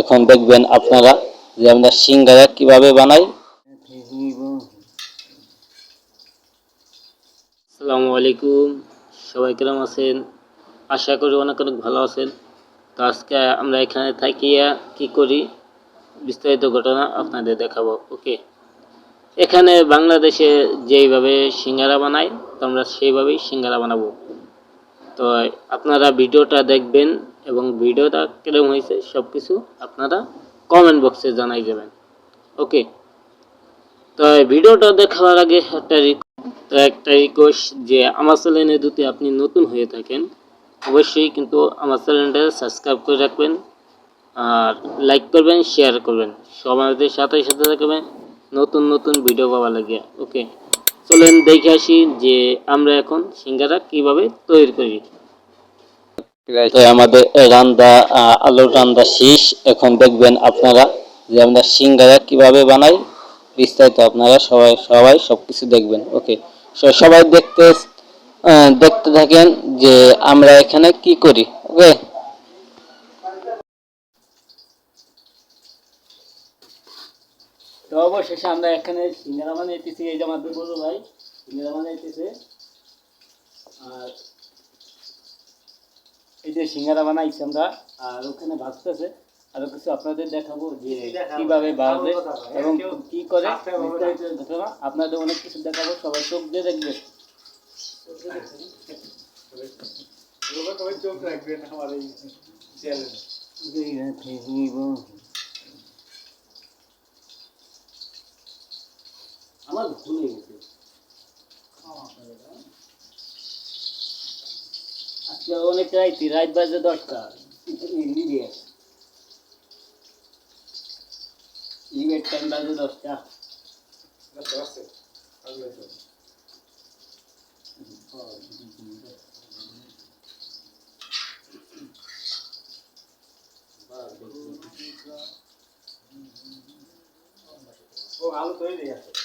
এখন দেখবেন আপনারা যে আমরা সিঙ্গারা কীভাবে বানাই। আসসালামু আলাইকুম, সবাই কেমন আছেন? আশা করি অনেক অনেক ভালো আছেন। তো আজকে আমরা এখানে থাকিয়া কি করি, বিস্তারিত ঘটনা আপনাদের দেখাবো, ওকে? এখানে বাংলাদেশে যেইভাবে সিঙ্গারা বানাই তো আমরা সেইভাবেই সিঙ্গারা বানাবো। তো আপনারা ভিডিওটা দেখবেন এবং ভিডিওটা কীরকম হয়েছে সব কিছু আপনারা কমেন্ট বক্সে জানাই যাবেন। ওকে তো ভিডিওটা দেখার আগে একটা তো একটা রিকোয়েস্ট যে আমার চ্যানেলে যদি আপনি নতুন হয়ে থাকেন, অবশ্যই কিন্তু আমার চ্যানেলটা সাবস্ক্রাইব করে রাখবেন আর লাইক করবেন শেয়ার করবেন। সমাজের সাথে সাথে থাকবেন। নতুন নতুন ভিডিও পাওয়া লাগে। ওকে চলেন দেখে আসি যে আমরা এখন সিঙ্গারা কীভাবে তৈরি করি। আমাদের রান্দা আলুর রান্দা শেষ। এখন দেখবেন আপনারা যে আমরা সিঙ্গারা কীভাবে বানাই, বিস্তারিত আপনারা সবাই সবাই সবকিছু দেখবেন। ওকে সবাই দেখতে দেখতে থাকেন যে আমরা এখানে কি করি। ওকে? তো অবশেষে আমরা এখানে সিঙ্গারা বানাইতেছি এই যে আমাদের বড় ভাই সিঙ্গারা বানাইতেছে। আর এই যে সিঙ্গারা বানাইছি আমরা আর ওখানে ভাজতেছে। আরও কিছু আপনাদের দেখাবো যে কীভাবে ভাজে এবং কি করে। ঘটনা আপনাদের অনেক কিছু দেখাবো সবাই চোখ দিয়ে দেখবে। চোখ রাখবেন আমার ভুলে গেছে আজকে অনেক রাইতি রাত বাজে দশটা লিবিয়া লিবিয়ার টাইম বাজে দশটা উইথ উইথ উইথ উইথ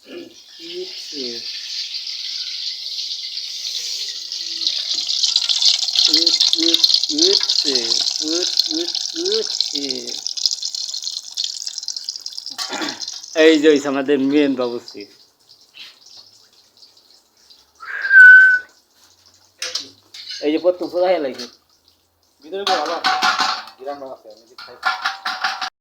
এই যে আমাদের মেন বাবুসি এই যে প্রথম ফোড়া লাগছে ভিতরে ভালো গ্রাম আছে, আমি খাই